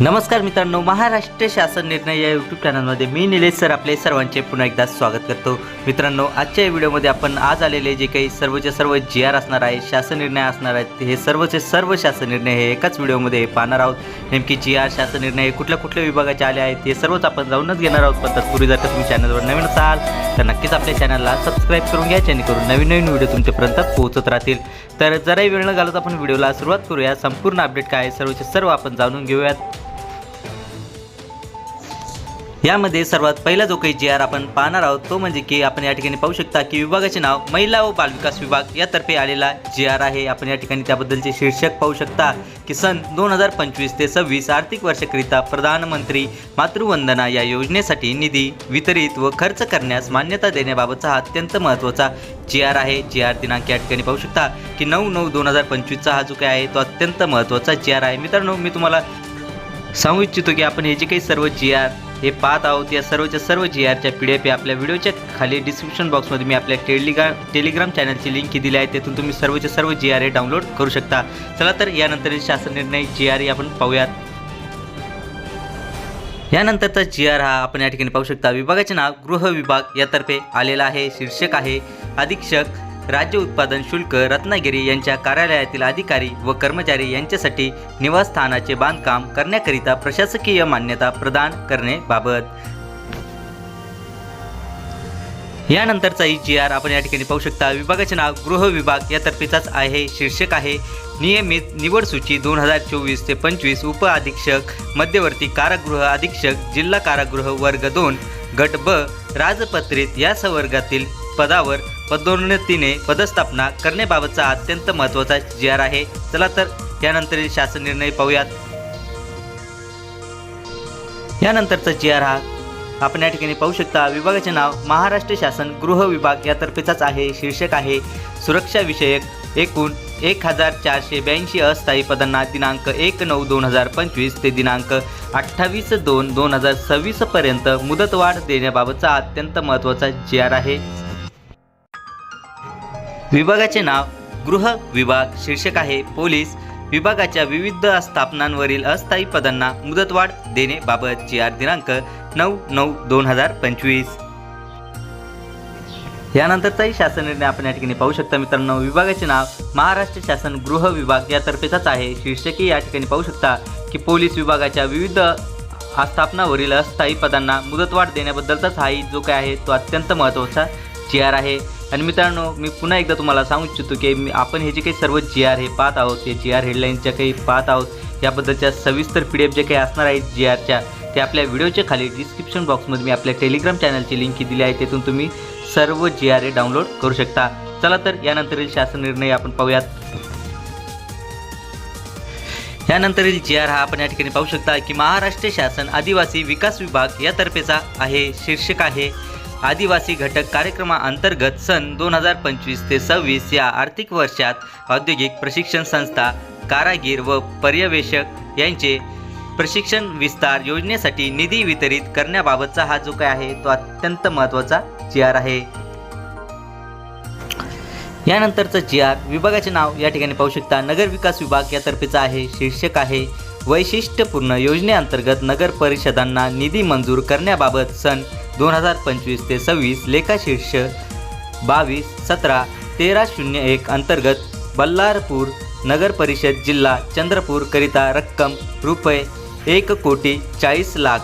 नमस्कार मित्रांनो महाराष्ट्र शासन निर्णय या यूट्यूब चॅनलमध्ये मी निलेश सर आपले सर्वांचे पुन्हा एकदा स्वागत करतो. मित्रांनो आजच्या या व्हिडिओमध्ये आपण आज आलेले जे काही सर्वचे सर्व जी आर असणार आहे शासन निर्णय असणार आहेत हे सर्वचे सर्व शासन निर्णय हे एकाच व्हिडिओमध्ये पाहणार आहोत. नेमकी जी आर शासन निर्णय हे कुठल्या कुठल्या विभागाचे आले आहेत हे सर्वच आपण जाऊनच घेणार आहोत. पण तत्पूर्वी जर का तुम्ही चॅनलवर नवीन असाल तर नक्कीच आपल्या चॅनलला सबस्क्राईब करून घ्या जेणेकरून नवीन नवीन व्हिडिओ तुमच्यापर्यंत पोहोचत राहतील. तर जराही वेळ न घालत आपण व्हिडिओला सुरुवात करूया. संपूर्ण अपडेट काय आहे सर्वचे सर्व आपण जाणून घेऊयात. यामध्ये सर्वात पहिला जो काही जी आर आपण पाहणार आहोत तो म्हणजे की आपण या ठिकाणी पाहू शकता की विभागाचे नाव महिला व बालविकास विभाग यातर्फे आलेला जी आर आहे. आपण या ठिकाणी त्याबद्दलचे शीर्षक पाहू शकता की सन दोन हजार पंचवीस ते सव्वीस आर्थिक वर्षाकरिता प्रधानमंत्री मातृवंदना या योजनेसाठी निधी वितरित व खर्च करण्यास मान्यता देण्याबाबतचा हा अत्यंत महत्त्वाचा जी आर आहे. जी आर दिनांक या ठिकाणी पाहू शकता की नऊ नऊ दोन हजार पंचवीसचा हा जो काय आहे तो अत्यंत महत्त्वाचा जी आर आहे. मित्रांनो मी तुम्हाला सांगू इच्छितो की आपण हे जे काही सर्व जी आर हे पाहत आहोत या सर्वच्या सर्व जी आरच्या पी डी एफ आपल्या व्हिडिओच्या खाली डिस्क्रिप्शन बॉक्समध्ये मी आपल्या टेलिग्राम टेलिग्राम चॅनलची लिंक दिली आहे. तेथून तुम्ही सर्वच्या सर्व जी आर हे डाउनलोड करू शकता. चला तर यानंतर शासन निर्णय जी आर आपण पाहूयात. यानंतरचा जी आर हा आपण या ठिकाणी पाहू शकता. विभागाचे नाव गृह विभाग यातर्फे आलेला आहे. शीर्षक आहे अधीक्षक राज्य उत्पादन शुल्क रत्नागिरी यांच्या कार्यालयातील अधिकारी व कर्मचारी यांच्यासाठी निवासस्थानाचे बांधकाम करण्याकरिता प्रशासकीय मान्यता प्रदान करण्याबाबत. यानंतरचा ई जी आर आपण या ठिकाणी पाहू शकता. विभागाचे नाव गृह विभाग यातर्फेचाच आहे शीर्षक आहे. नियमित निवड सूची दोन हजार चोवीस ते पंचवीस उप अधीक्षक मध्यवर्ती कारागृह अधीक्षक जिल्हा कारागृह वर्ग दोन गट ब राजपत्रित या संवर्गातील पदावर पदोन्नतीने पदस्थापना करण्याबाबतचा अत्यंत महत्त्वाचा जी आर आहे. चला तर यानंतरील शासन निर्णय पाहूयात. यानंतरचा जी आर हा आपण या ठिकाणी पाहू शकता. विभागाचे नाव महाराष्ट्र शासन गृह विभाग यातर्फेचाच आहे. शीर्षक आहे सुरक्षाविषयक एकूण एक हजार चारशे ब्याऐंशी अस्थायी पदांना दिनांक एक नऊ दोन हजार पंचवीस ते दिनांक अठ्ठावीस दोन दोन हजार सव्वीसपर्यंत मुदतवाढ देण्याबाबतचा अत्यंत महत्त्वाचा जी आर आहे. विभागाचे नाव गृह विभाग शीर्षक आहे पोलीस. विभागाच्या विविध स्थापनांवरील अस्थायी पदांना मुदतवाढ देण्याबाबत जी आर दिनांक नऊ नऊ दोन हजार पंचवीस. यानंतरचाही शासन निर्णय आपण या ठिकाणी पाहू शकता मित्रांनो. विभागाचे नाव महाराष्ट्र शासन गृह विभाग यातर्फेचाच आहे. शीर्षकी या ठिकाणी पाहू शकता की पोलीस विभागाच्या विविध आस्थापनावरील अस्थायी पदांना मुदतवाढ देण्याबद्दलचाच हाही जो काय आहे तो अत्यंत महत्त्वाचा जी आर आहे. आणि मित्रांनो मी पुन्हा एकदा तुम्हाला सांगू इच्छितो की मी आपण हे जे काही सर्व जी आर हे पाहत आहोत हे जी आर हेडलाईनच्या काही पाहत आहोत याबद्दलच्या सविस्तर पी डी एफ जे काही असणार आहेत जी आरच्या ते आपल्या व्हिडिओच्या खाली डिस्क्रिप्शन बॉक्समध्ये मी आपल्या टेलिग्राम चॅनलची लिंक दिली आहे तेथून तुम्ही सर्व जी आर ए डाउनलोड करू शकता. चला तर यानंतरील शासन निर्णय आपण पाहूयात. यानंतरील जी आर हा आपण या ठिकाणी पाहू शकता की महाराष्ट्र शासन आदिवासी विकास विभाग यातर्फेचा आहे शीर्षक आहे. आदिवासी घटक कार्यक्रमाअंतर्गत सन दोन हजार पंचवीस ते सव्वीस या आर्थिक वर्षात औद्योगिक प्रशिक्षण संस्था कारागीर व पर्यवेक्षक यांचे प्रशिक्षण विस्तार योजनेसाठी निधी वितरित करण्याबाबतचा हा जो काय आहे तो अत्यंत महत्त्वाचा जी आर आहे. यानंतरचं जी आर विभागाचे नाव या ठिकाणी पाहू शकता. नगर विकास विभाग यातर्फेचा आहे शीर्षक आहे. वैशिष्ट्यपूर्ण योजनेअंतर्गत नगर परिषदांना निधी मंजूर करण्याबाबत सन दोन हजार पंचवीस ते सव्वीस लेखाशीर्ष बावीस सतरा तेरा शून्य एक अंतर्गत बल्लारपूर नगर परिषद जिल्हा चंद्रपूरकरिता रक्कम रुपये एक कोटी चाळीस लाख.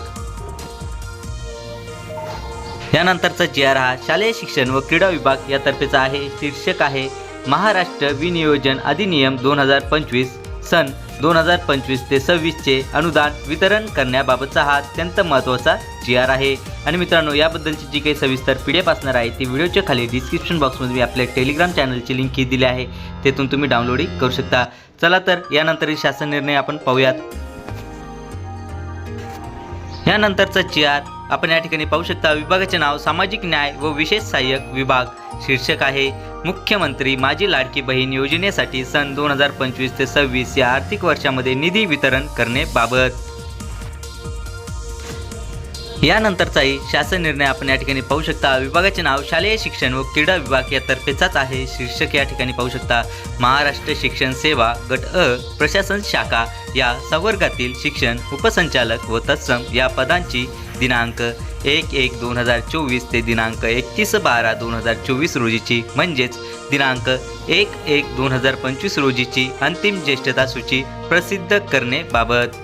यानंतरचा जी आर हा शालेय शिक्षण व क्रीडा विभाग यातर्फेचा आहे. शीर्षक आहे महाराष्ट्र विनियोजन अधिनियम दोन हजार पंचवीस सन दोन हजार पंचवीस ते सव्वीसचे अनुदान वितरण करण्याबाबतचा हा अत्यंत महत्त्वाचा जी आर आहे. आणि मित्रांनो याबद्दलची जी काही सविस्तर पी डी एफ असणार आहे ती व्हिडिओच्या खाली डिस्क्रिप्शन बॉक्समध्ये मी आपल्या टेलिग्राम चॅनलची लिंक ही दिली आहे. तेथून तुम्ही डाउनलोडही करू शकता. चला तर यानंतरही शासन निर्णय आपण पाहूयात. यानंतरचा जी आर आपण या ठिकाणी पाहू शकता विभागाचे नाव सामाजिक न्याय व विशेष सहाय्यक विभाग शीर्षक आहे. मुख्यमंत्री माझी लाडकी बहीण योजनेसाठी सन दोन हजार पंचवीस ते सव्वीस या आर्थिक वर्षामध्ये निधी वितरण करण्याबाबत यानंतरचाही शासन निर्णय आपण या ठिकाणी पाहू शकता. विभागाचे नाव शालेय शिक्षण व क्रीडा विभाग यातर्फेचाच आहे. शीर्षक या ठिकाणी पाहू शकता महाराष्ट्र शिक्षण सेवा गट अ प्रशासन शाखा या संवर्गातील शिक्षण उपसंचालक व तत्सम या पदांची दिनांक एक एक दोन हजार चोवीस ते दिनांक एकतीस बारा दोन हजार चोवीस रोजीची. म्हणजेच दिनांक एक एक दोन हजार पंचवीस रोजीची अंतिम ज्येष्ठता सूची प्रसिद्ध करण्याबाबत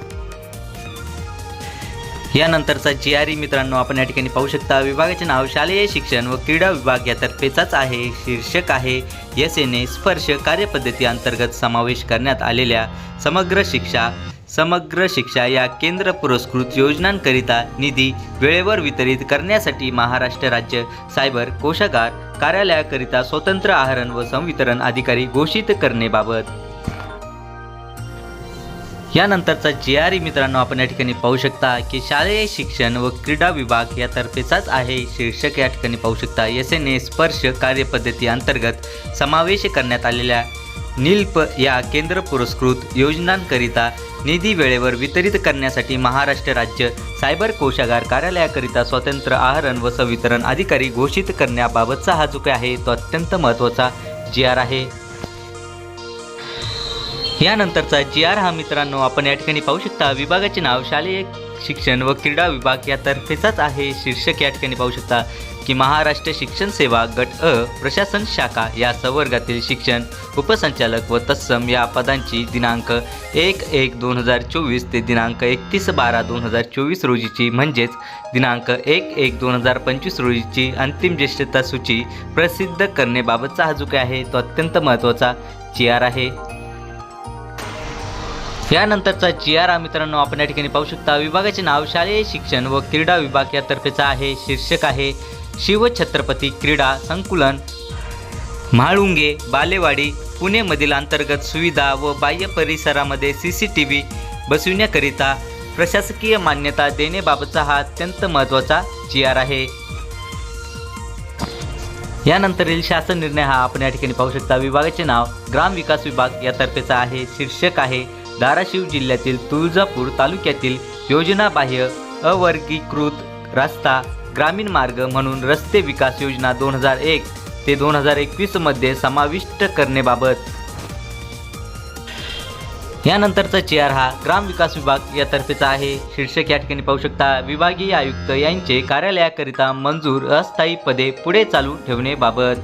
यानंतरचा जी आर ई मित्रांनो आपण या ठिकाणी पाहू शकता विभागाचे नाव शालेय शिक्षण व क्रीडा विभाग यातर्फेचाच आहे शीर्षक आहे एस एन ए स्पर्श कार्यपद्धती अंतर्गत समावेश करण्यात आलेल्या समग्र शिक्षा. समग्र शिक्षा या केंद्र पुरस्कृत योजनांकरिता निधी वेळेवर वितरित करण्यासाठी महाराष्ट्र राज्य सायबर कोशागार कार्यालयाकरिता स्वतंत्र आहरण व संवितरण अधिकारी घोषित करणेबाबत यानंतरचा जी आर ई मित्रांनो आपण या ठिकाणी पाहू शकता की शालेय शिक्षण व क्रीडा विभाग यातर्फेचाच आहे. शीर्षक या ठिकाणी पाहू शकता एस एन ए स्पर्श कार्यपद्धती अंतर्गत समावेश करण्यात आलेल्या निल्प या केंद्र पुरस्कृत योजनांकरिता निधी वेळेवर वितरित करण्यासाठी महाराष्ट्र राज्य सायबर कोशागार कार्यालयाकरिता स्वतंत्र आहरण व संवितरण अधिकारी घोषित करण्याबाबतचा हा जो काही आहे तो अत्यंत महत्त्वाचा जी आर आहे. यानंतरचा जी आर हा मित्रांनो आपण या ठिकाणी पाहू शकता विभागाचे नाव शालेय शिक्षण व क्रीडा विभाग यातर्फेचाच आहे. शीर्षक या ठिकाणी पाहू शकता की महाराष्ट्र शिक्षण सेवा गट अ प्रशासन शाखा या संवर्गातील शिक्षण उपसंचालक व तत्सम या पदांची दिनांक एक एक दोन हजार चोवीस ते दिनांक एकतीस बारा दोन हजार चोवीस रोजीची म्हणजेच दिनांक एक एक दोन हजार पंचवीस रोजीची अंतिम ज्येष्ठता सूची प्रसिद्ध करण्याबाबतचा हा जो काय आहे. तो अत्यंत महत्त्वाचा जी आर आहे. यानंतरचा जी आर मित्रांनो आपण या ठिकाणी पाहू शकता. विभागाचे नाव शालेय शिक्षण व क्रीडा विभाग यातर्फेचा आहे. शीर्षक आहे शिवछत्रपती क्रीडा संकुलन म्हाळुंगे बालेवाडी पुणेमधील अंतर्गत सुविधा व बाह्य परिसरामध्ये सी सी टी व्ही बसविण्याकरिता प्रशासकीय मान्यता देण्याबाबतचा हा अत्यंत महत्त्वाचा जी आर आहे. यानंतरील शासन निर्णय हा आपण या ठिकाणी पाहू शकता. विभागाचे नाव ग्राम विकास विभाग यातर्फेचा आहे. शीर्षक आहे धाराशिव जिल्ह्यातील तुळजापूर तालुक्यातील योजनाबाह्य अवर्गीकृत रस्ता ग्रामीण मार्ग म्हणून रस्ते विकास योजना दोन हजार एक ते दोन हजार एकवीसमध्ये समाविष्ट करण्याबाबत. यानंतरचा चेअर हा ग्राम विकास विभाग यातर्फेचा आहे. शीर्षक या ठिकाणी पाहू शकता विभागीय आयुक्त यांचे कार्यालयाकरिता मंजूर अस्थायी पदे पुढे चालू ठेवण्याबाबत.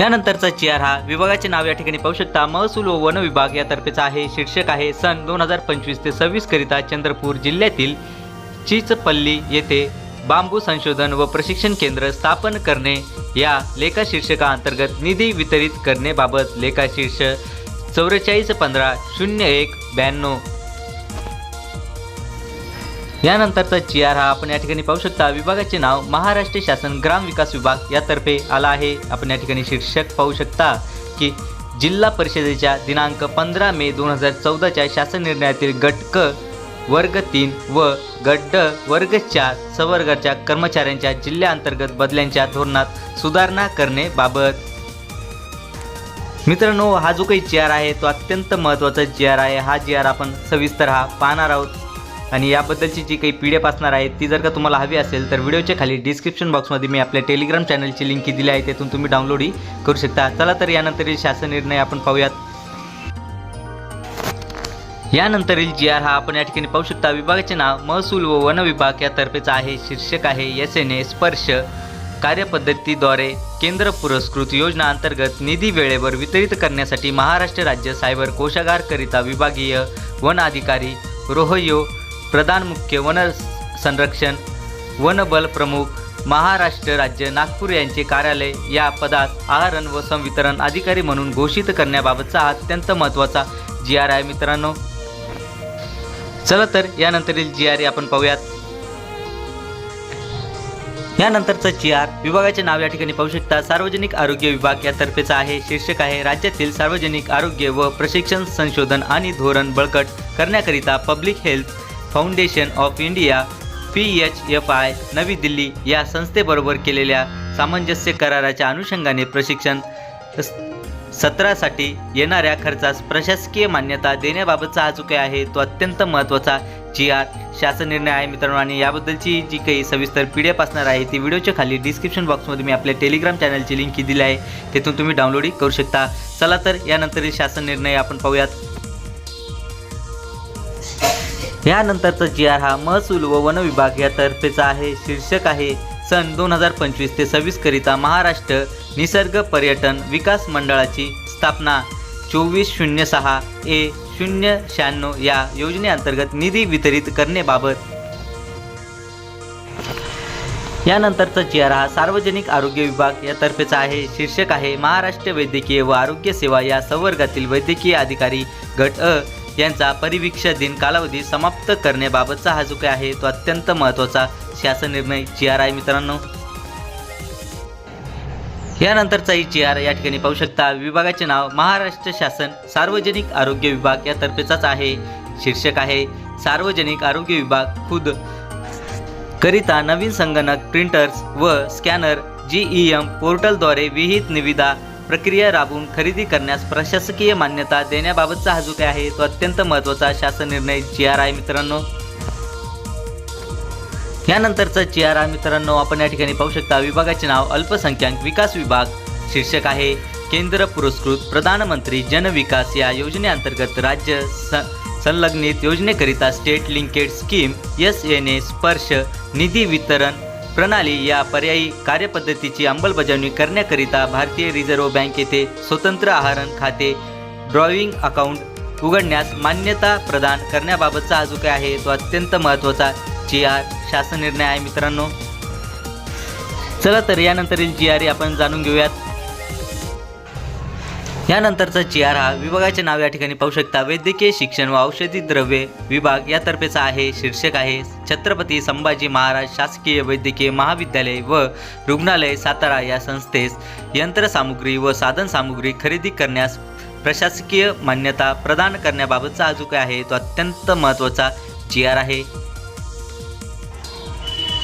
यानंतरचा चेअर हा विभागाचे नाव या ठिकाणी पाहू शकता महसूल व वन विभाग यातर्फेचा आहे. शीर्षक आहे सन दोन हजार पंचवीस ते सव्वीस करिता चंद्रपूर जिल्ह्यातील चिचपल्ली येथे बांबू संशोधन व प्रशिक्षण केंद्र स्थापन करणे या लेखाशीर्षकाअंतर्गत निधी वितरित करण्याबाबत लेखाशीर्ष चौवेचाळीस पंधरा शून्य एक ब्याण्णव. यानंतरचा जी आर हा आपण या ठिकाणी पाहू शकता. विभागाचे नाव महाराष्ट्र शासन ग्राम विकास विभाग यातर्फे आला आहे. आपण या ठिकाणी शीर्षक पाहू शकता की जिल्हा परिषदेच्या दिनांक पंधरा मे दोन हजार चौदाच्या शासन निर्णयातील गट क वर्ग तीन व गड्ड वर्ग चार सवर्गाच्या कर्मचाऱ्यांच्या जिल्ह्याअंतर्गत बदल्यांच्या धोरणात सुधारणा करण्याबाबत मित्रांनो हा जो काही जी आर आहे तो अत्यंत महत्त्वाचा जी आर आहे. हा जी आर आपण सविस्तर हा पाहणार आहोत. आणि याबद्दलची जी काही पी डी एफ असणार आहे ती जर का तुम्हाला हवी असेल तर व्हिडिओच्या खाली डिस्क्रिप्शन बॉक्समध्ये मी आपल्या टेलिग्राम चॅनलची लिंक दिली आहे त्यातून तुम्ही डाउनलोडही करू शकता. चला तर यानंतरही शासन निर्णय आपण पाहूयात. यानंतरील जी आर हा आपण या ठिकाणी पाहू शकता. विभागाचे नाव महसूल व वन विभाग यातर्फेचा आहे. शीर्षक आहे एस एन ए स्पर्श कार्यपद्धतीद्वारे केंद्र पुरस्कृत योजना अंतर्गत निधी वेळेवर वितरित करण्यासाठी महाराष्ट्र राज्य सायबर कोशागारकरिता विभागीय वन अधिकारी रोहयो प्रधान मुख्य वन संरक्षण वनबल प्रमुख महाराष्ट्र राज्य नागपूर यांचे कार्यालय या पदात आहरण व संवितरण अधिकारी म्हणून घोषित करण्याबाबतचा अत्यंत महत्त्वाचा जी आर आय मित्रांनो. चला तर यानंतरील जी आर आपण पाहूयात. यानंतरचं जी आर विभागाचे नाव या ठिकाणी पाहू शकता. सार्वजनिक आरोग्य विभाग यातर्फेचा आहे. शीर्षक आहे राज्यातील सार्वजनिक आरोग्य व प्रशिक्षण संशोधन आणि धोरण बळकट करण्याकरिता public health foundation of India P H F I नवी दिल्ली या संस्थेबरोबर केलेल्या सामंजस्य कराराच्या अनुषंगाने प्रशिक्षण सत्रासाठी येणाऱ्या खर्चास प्रशासकीय मान्यता देण्याबाबतचा हा जो काही आहे तो अत्यंत महत्त्वाचा जी आर शासन निर्णय आहे मित्रांनो. आणि याबद्दलची जी काही सविस्तर पी डी एफ असणार आहे ती व्हिडिओच्या खाली डिस्क्रिप्शन बॉक्समध्ये मी आपल्या टेलिग्राम चॅनलची लिंक दिली आहे. तिथून तुम्ही डाउनलोडही करू शकता. चला तर यानंतरील शासन निर्णय आपण पाहूयात. यानंतरचा जी आर हा महसूल व वन विभाग यातर्फेचा आहे शीर्षक आहे. सन दोन हजार पंचवीस ते सव्वीसकरिता महाराष्ट्र निसर्ग पर्यटन विकास मंडळाची स्थापना. चोवीस शून्य सहा ए शून्य शहाण्णव या योजनेअंतर्गत निधी वितरित करण्याबाबत. यानंतरचा जी हा सार्वजनिक आरोग्य विभाग यातर्फेचा आहे. शीर्षक आहे महाराष्ट्र वैद्यकीय व आरोग्य सेवा या संवर्गातील वैद्यकीय अधिकारी गट अ यांचा परिवीक्षा दिन कालावधी समाप्त करण्याबाबतचा हा जो काही आहे तो अत्यंत महत्त्वाचा शासन निर्णय जी आर आहे मित्रांनो. यानंतरचाही जी आर या ठिकाणी पाहू शकता विभागाचे नाव महाराष्ट्र शासन सार्वजनिक आरोग्य विभाग यातर्फेचाच आहे शीर्षक आहे सार्वजनिक आरोग्य विभाग खुद. करिता नवीन संगणक प्रिंटर्स व स्कॅनर जी ई एम पोर्टलद्वारे विहित निविदा प्रक्रिया राबवून खरेदी करण्यास प्रशासकीय मान्यता देण्याबाबतचा हा जो काही आहे तो अत्यंत महत्त्वाचा शासन निर्णय जी आर आहे मित्रांनो. यानंतरचा जी आर आहे मित्रांनो आपण या ठिकाणी पाहू शकता विभागाचे नाव अल्पसंख्याक विकास विभाग शीर्षक आहे केंद्र पुरस्कृत प्रधानमंत्री जन विकास या योजनेअंतर्गत राज्य स संलग्नित योजनेकरिता state linked scheme S N A Sparsh निधी वितरण प्रणाली या पर्यायी कार्यपद्धतीची अंमलबजावणी करण्याकरिता भारतीय रिझर्व्ह बँक येथे स्वतंत्र आहरण खाते ड्रॉइंग अकाउंट उघडण्यास मान्यता प्रदान करण्याबाबतचा जो काही आहे तो अत्यंत महत्त्वाचा जी आर शासन निर्णय आहे मित्रांनो. चला तर यानंतरील जी आर आपण जाणून घेऊयात. यानंतरचा जी आर हा विभागाचे नाव या ठिकाणी पाहू शकता. वैद्यकीय शिक्षण व औषधी द्रव्ये विभाग यातर्फेचा आहे शीर्षक आहे छत्रपती संभाजी महाराज शासकीय वैद्यकीय महाविद्यालय व रुग्णालय सातारा या संस्थेस यंत्रसामुग्री व साधनसामुग्री खरेदी करण्यास प्रशासकीय मान्यता प्रदान करण्याबाबतचा जो काय आहे. तो अत्यंत महत्त्वाचा जी आर आहे.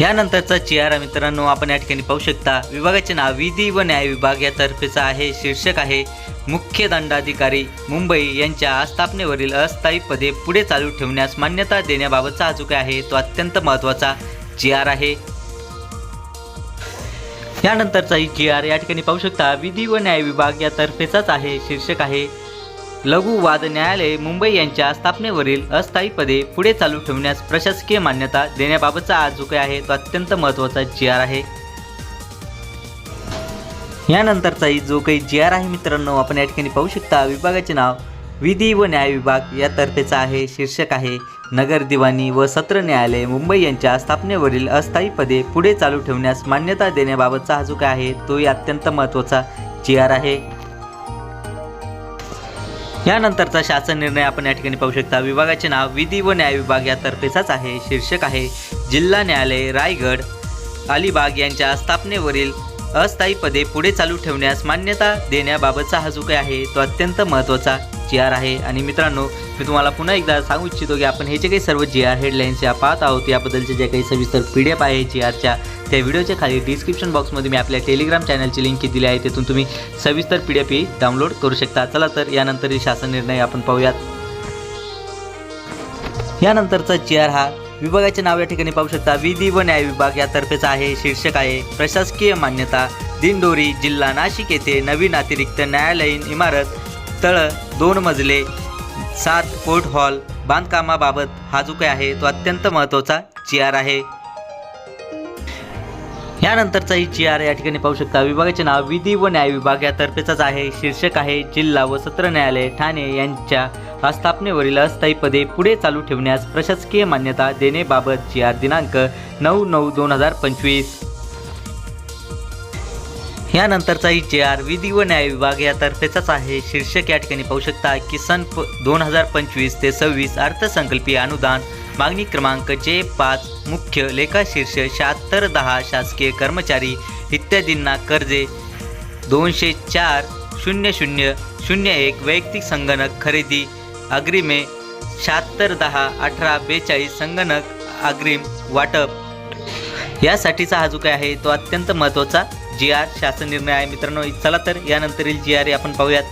यानंतरचा जी आर मित्रांनो आपण या ठिकाणी पाहू शकता विभागाचे नाव विधी व न्याय विभाग यातर्फेचा आहे. शीर्षक आहे मुख्य दंडाधिकारी मुंबई यांच्या आस्थापनेवरील अस्थायी पदे पुढे चालू ठेवण्यास मान्यता देण्याबाबतचा हा जो काय आहे तो अत्यंत महत्त्वाचा जी आर आहे. यानंतरचाही जी आर या ठिकाणी पाहू शकता विधी व न्याय विभाग यातर्फेचाच आहे. शीर्षक आहे लघु वाद न्यायालय मुंबई यांच्या स्थापनेवरील अस्थायी पदे पुढे चालू ठेवण्यास प्रशासकीय मान्यता देण्याबाबतचा आज जो काही आहे तो अत्यंत महत्त्वाचा जी आर आहे. यानंतरचाही जो काही जी आर आहे मित्रांनो आपण या ठिकाणी पाहू शकता. विभागाचे नाव विधी व न्याय विभाग यातर्फेचा आहे शीर्षक आहे नगर दिवाणी व सत्र न्यायालय मुंबई यांच्या स्थापनेवरील अस्थायी पदे पुढे चालू ठेवण्यास मान्यता देण्याबाबतचा हा जो काय आहे तोही अत्यंत महत्त्वाचा जी आर आहे. यानंतरचा शासन निर्णय आपण या ठिकाणी पाहू शकता. विभागाचे नाव विधी व न्याय विभाग यातर्फेचाच आहे. शीर्षक आहे जिल्हा न्यायालय रायगड. अलिबाग यांच्या स्थापनेवरील अस्थायी पदे पुढे चालू ठेवण्यास मान्यता देण्याबाबतचा हा जो काही आहे तो अत्यंत महत्त्वाचा जी आर आहे. आणि मित्रांनो मी तुम्हाला पुन्हा एकदा सांगू इच्छितो की आपण हे जे काही सर्व जी आर हेडलाईन्स या पाहत आहोत याबद्दलचे जे काही सविस्तर पी डी एफ आहे जी आरच्या त्या व्हिडिओच्या खाली डिस्क्रिप्शन बॉक्समध्ये मी आपल्या टेलिग्राम चॅनलची लिंक दिली आहे. तिथून तुम्ही सविस्तर पी डी एफ ही डाउनलोड करू शकता. चला तर यानंतर शासन निर्णय आपण पाहूयात. यानंतरचा जी आर हा विभागाचे नाव या ठिकाणी पाहू शकता. विधी व न्याय विभाग यातर्फेचा आहे शीर्षक आहे प्रशासकीय मान्यता दिंडोरी जिल्हा नाशिक येथे नवीन अतिरिक्त न्यायालयीन इमारत स्थळ दोन मजले सात कोर्ट हॉल बांधकामाबाबत हा जो काही आहे तो अत्यंत महत्त्वाचा जी आर आहे. यानंतरचाही जी आर या ठिकाणी पाहू शकता. विभागाचे नाव विधी व न्याय विभाग यातर्फेचाच आहे. शीर्षक आहे जिल्हा व सत्र न्यायालय ठाणे यांच्या स्थापनेवरील अस्थायी पदे पुढे चालू ठेवण्यास प्रशासकीय मान्यता देण्याबाबत जी आर दिनांक नऊ नऊ दोन हजार पंचवीस. यानंतरचाही जे आर विधी व न्याय विभाग यातर्फेचाच आहे. शीर्षक या ठिकाणी पाहू शकता की सन प दोन हजार पंचवीस ते सव्वीस अर्थसंकल्पीय अनुदान मागणी क्रमांक जे पाच मुख्य लेखाशीर्ष शहात्तर दहा शासकीय कर्मचारी इत्यादींना कर्जे दोनशे चार शून्य शून्य शून्य एक वैयक्तिक संगणक खरेदी अग्रिमे शहात्तर दहा अठरा बेचाळीस संगणक अग्रिम वाटप. यासाठीचा हा जो काय आहे तो अत्यंत महत्त्वाचा जी आर शासन निर्णय आहे मित्रांनो. चला तर यानंतरील जी आर आपण पाहूयात.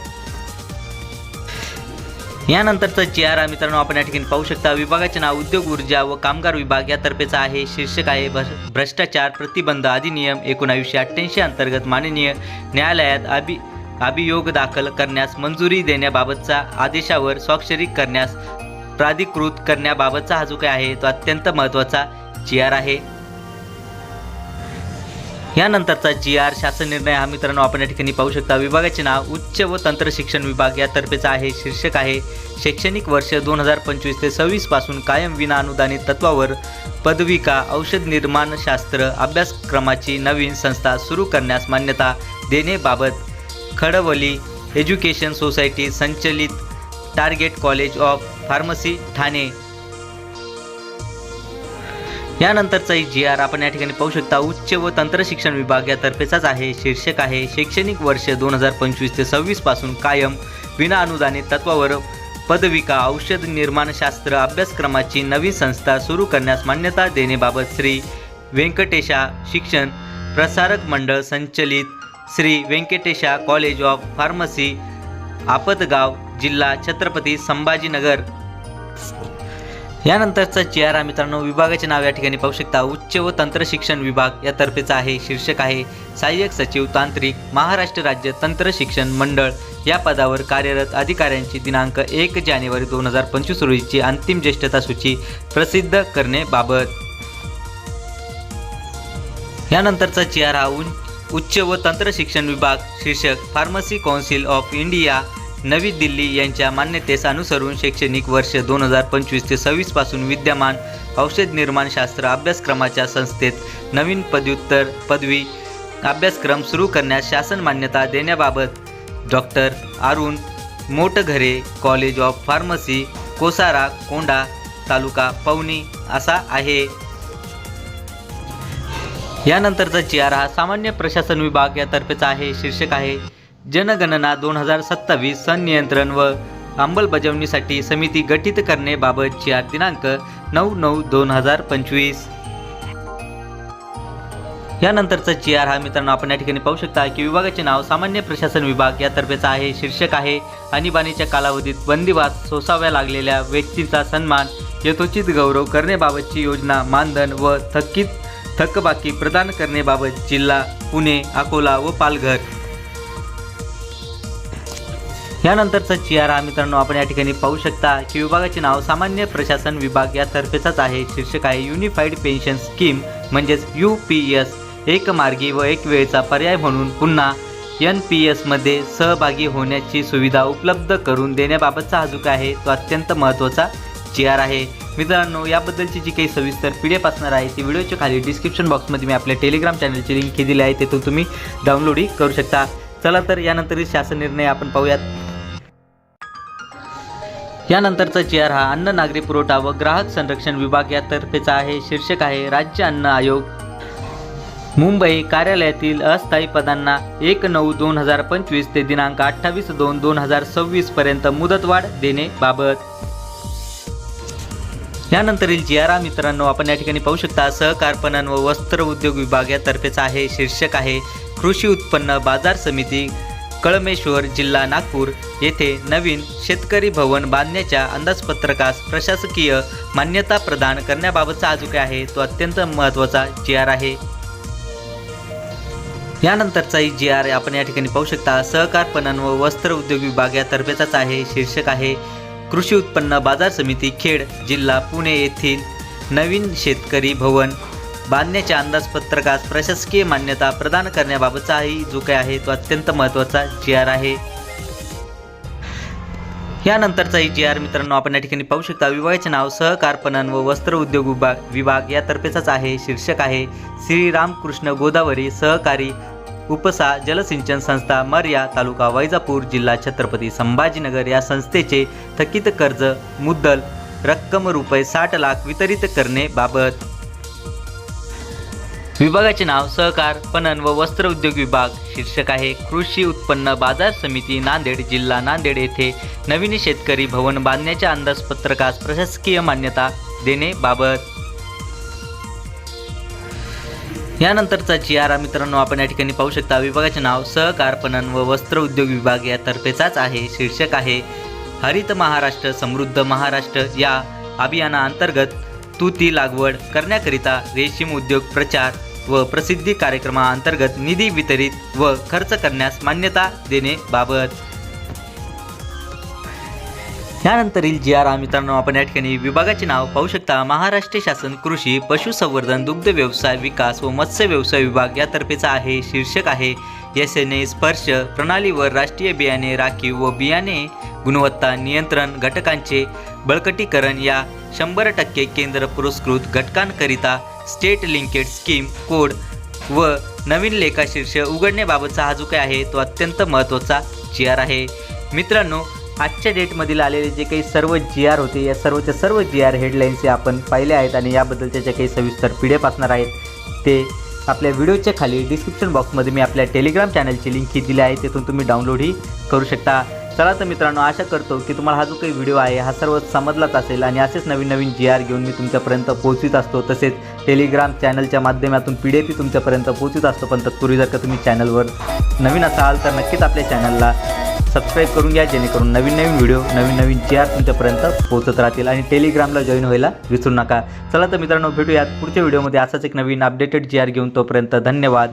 यानंतरचा जी आर मित्रांनो आपण या ठिकाणी पाहू शकता. विभागाचे नाव उद्योग ऊर्जा व कामगार विभाग यातर्फेचा आहे. शीर्षक आहे भ्रष्टाचार प्रतिबंध अधिनियम एकोणावीसशे अठ्ठ्याऐंशी अंतर्गत माननीय न्यायालयात अभि अभियोग दाखल करण्यास मंजुरी देण्याबाबतचा आदेशावर स्वाक्षरी करण्यास प्राधिकृत करण्याबाबतचा हा जो काय आहे तो अत्यंत महत्त्वाचा जी आर आहे. यानंतरचा जी आर शासन निर्णय हा मित्रांनो आपण या ठिकाणी पाहू शकता. विभागाचे नाव उच्च व तंत्र शिक्षण विभाग यातर्फेचा आहे शीर्षक आहे शैक्षणिक वर्ष दोन हजार पंचवीस ते सव्वीसपासून कायम विना अनुदानित तत्वावर पदविका औषध निर्माणशास्त्र अभ्यासक्रमाची नवीन संस्था सुरू करण्यास मान्यता देण्याबाबत खडवली एज्युकेशन सोसायटी संचलित target college of pharmacy Thane. यानंतरचा G R आपण या ठिकाणी पाहू शकता. उच्च व तंत्र शिक्षण विभाग यातर्फेचाच आहे. शीर्षक आहे शैक्षणिक वर्ष दोन हजार पंचवीस ते सव्वीसपासून कायम विना अनुदानित तत्वावर पदविका औषध निर्माणशास्त्र अभ्यासक्रमाची नवीन संस्था सुरू करण्यास मान्यता देण्याबाबत श्री व्यंकटेशा शिक्षण प्रसारक मंडळ संचलित Shri Venkatesha college of pharmacy Apatgaon जिल्हा छत्रपती संभाजीनगर. यानंतरचा जी आर मित्रांनो विभागाचे नाव या ठिकाणी पाहू शकता. उच्च व तंत्र शिक्षण विभाग यातर्फेचा आहे शीर्षक आहे सहाय्यक सचिव तांत्रिक महाराष्ट्र राज्य तंत्र शिक्षण मंडळ. या पदावर कार्यरत अधिकाऱ्यांची दिनांक एक जानेवारी दोन हजार पंचवीस रोजीची अंतिम ज्येष्ठता सूची प्रसिद्ध करण्याबाबत यानंतरचा जी आर हा उच्च व तंत्र शिक्षण विभाग शीर्षक फार्मसी कौन्सिल ऑफ इंडिया. नवी दिल्ली यांच्या मान्यतेस अनुसरून शैक्षणिक वर्ष दोन हजार पंचवीस ते सव्वीसपासून विद्यमान औषध निर्माणशास्त्र अभ्यासक्रमाच्या संस्थेत नवीन पदव्युत्तर पदवी अभ्यासक्रम सुरू करण्यास शासन मान्यता देण्याबाबत doctor Arun Motghare college of pharmacy Kosara Konda तालुका पवनी असा आहे. यानंतरचा जी आर हा सामान्य प्रशासन विभाग यातर्फेचा आहे शीर्षक आहे जनगणना दोन हजार सत्तावीस संनियंत्रण व अंमलबजावणीसाठी समिती गठीत करण्याबाबत जी आर दिनांक नऊ नऊ दोन हजार पंचवीस. यानंतरचा जी आर हा मित्रांनो आपण या ठिकाणी पाहू शकता की विभागाचे नाव सामान्य प्रशासन विभाग यातर्फेचा आहे शीर्षक आहे आणीबाणीच्या कालावधीत बंदिवास सोसाव्या लागलेल्या व्यक्तींचा सन्मान यथोचित गौरव करण्याबाबतची योजना मानधन व थकीत थकबाकी प्रदान करण्याबाबत जिल्हा पुणे अकोला व पालघर. यानंतरचा जी आर हा मित्रांनो आपण या ठिकाणी पाहू शकता की विभागाचे नाव सामान्य प्रशासन विभाग यातर्फेचाच आहे. शीर्षक आहे युनिफाईड पेन्शन स्कीम म्हणजेच यू पी एस एक मार्गी व एक वेळेचा पर्याय म्हणून पुन्हा एन पी एसमध्ये सहभागी होण्याची सुविधा उपलब्ध करून देण्याबाबतचा हा जो काय आहे तो अत्यंत महत्त्वाचा जी आर आहे. मित्रांनो याबद्दलची जी काही सविस्तर पी डी एफ असणार आहे ती व्हिडिओच्या खाली डिस्क्रिप्शन बॉक्समध्ये मी आपल्या टेलिग्राम चॅनलची लिंक दिली आहे तेथून तुम्ही डाउनलोडही करू शकता. चला तर यानंतरही शासन निर्णय आपण पाहूयात. यानंतरचा चेअर आर हा अन्न नागरी पुरवठा व ग्राहक संरक्षण विभाग यातर्फेचा आहे. शीर्षक आहे राज्य अन्न आयोग. मुंबई कार्यालयातील अस्थायी पदांना एक नऊ दोन हजार पंचवीस ते दिनांक अठ्ठावीस दोन दोन हजार सव्वीस पर्यंत मुदतवाढ देणेबाबत यानंतरील जी आर मित्रांनो आपण या ठिकाणी पाहू शकता सहकार पणन व वस्त्र उद्योग विभाग यातर्फेचा आहे. शीर्षक आहे कृषी उत्पन्न बाजार समिती कळमेश्वर जिल्हा नागपूर येथे नवीन शेतकरी भवन बांधण्याच्या अंदाजपत्रकास प्रशासकीय मान्यता प्रदान करण्याबाबतचा हा काय आहे. तो अत्यंत महत्त्वाचा जी आर आहे. यानंतरचाही जी आर आपण या ठिकाणी पाहू शकता. सहकार पणन व वस्त्र उद्योग विभाग यातर्फेचाच आहे. शीर्षक आहे कृषी उत्पन्न बाजार समिती खेड जिल्हा पुणे येथील नवीन शेतकरी भवन बांधण्याच्या अंदाजपत्रकास प्रशासकीय मान्यता प्रदान करण्याबाबतचाही जो काय आहे तो अत्यंत महत्त्वाचा जी आर आहे. यानंतरचाही जी आर मित्रांनो आपण या ठिकाणी पाहू शकता विभागाचे नाव सहकार पणन व वस्त्र उद्योग विभाग विभाग यातर्फेचाच आहे शीर्षक आहे श्रीरामकृष्ण गोदावरी सहकारी उपसा जलसिंचन संस्था मर्या तालुका वैजापूर जिल्हा छत्रपती संभाजीनगर या संस्थेचे थकीत कर्ज मुद्दल रक्कम रुपये साठ लाख वितरित करणे बाबत. विभागाचे नाव सहकार पणन व वस्त्र उद्योग विभाग. शीर्षक आहे कृषी उत्पन्न बाजार समिती नांदेड जिल्हा नांदेड येथे नवीन शेतकरी भवन बांधण्याच्या अंदाजपत्रकास प्रशासकीय मान्यता देणे बाबत. यानंतरचा जी आर मित्रांनो आपण या ठिकाणी पाहू शकता विभागाचे नाव सहकार पणन व वस्त्र उद्योग विभाग यातर्फेचाच आहे. शीर्षक आहे हरित महाराष्ट्र समृद्ध महाराष्ट्र या अभियानाअंतर्गत तुती लागवड करण्याकरिता रेशीम उद्योग प्रचार व प्रसिद्धी कार्यक्रमाअंतर्गत निधी वितरित व खर्च करण्यास मान्यता देणे बाबत. यानंतरील जी आर मित्रांनो आपण या ठिकाणी विभागाचे नाव पाहू शकता. महाराष्ट्र शासन कृषी पशुसंवर्धन दुग्ध व्यवसाय विकास व मत्स्य व्यवसाय विभाग यातर्फेचा आहे शीर्षक आहे. एस एन ए स्पर्श प्रणालीवर राष्ट्रीय बियाणे राखीव व बियाणे गुणवत्ता नियंत्रण घटकांचे बळकटीकरण या शंभर टक्के केंद्र पुरस्कृत घटकांकरिता स्टेट लिंकेड स्कीम कोड व नवीन लेखाशीर्ष उघडण्याबाबतचा हा जो काय आहे तो अत्यंत महत्त्वाचा जी आर आहे. मित्रांनो आजच्या डेटमधील आलेले जे काही सर्व जी आर होते या सर्वच्या सर्व जी आर हेडलाईन्स आपण पाहिले आहेत आणि याबद्दलच्या ज्या काही सविस्तर पी डी एफ असणार आहेत ते आपल्या व्हिडिओच्या खाली डिस्क्रिप्शन बॉक्समध्ये मी आपल्या टेलिग्राम चॅनलची लिंक ही दिली आहे तिथून तुम्ही डाउनलोडही करू शकता. चला तर मित्रांनो आशा करतो की तुम्हाला हा जो काही व्हिडिओ आहे हा सर्व समजलाच असेल आणि असेच नवीन नवीन जी आर घेऊन मी तुमच्यापर्यंत पोहोचवित असतो. तसेच टेलिग्राम चॅनलच्या माध्यमातून पी डी एफ तुमच्यापर्यंत पोहोचत असतो. पण तत्पूर्वी जर का तुम्ही चॅनलवर नवीन असाल तर नक्कीच आपल्या चॅनलला सबस्क्राईब करून घ्या जेणेकरून नवीन नवीन व्हिडिओ नवीन नवीन जी आर तुमच्यापर्यंत पोहोचत राहतील आणि टेलिग्रामला जॉईन व्हायला विसरू नका. चला तर मित्रांनो भेटूयात पुढच्या व्हिडिओमध्ये असाच एक नवीन अपडेटेड जी आर घेऊन तोपर्यंत धन्यवाद.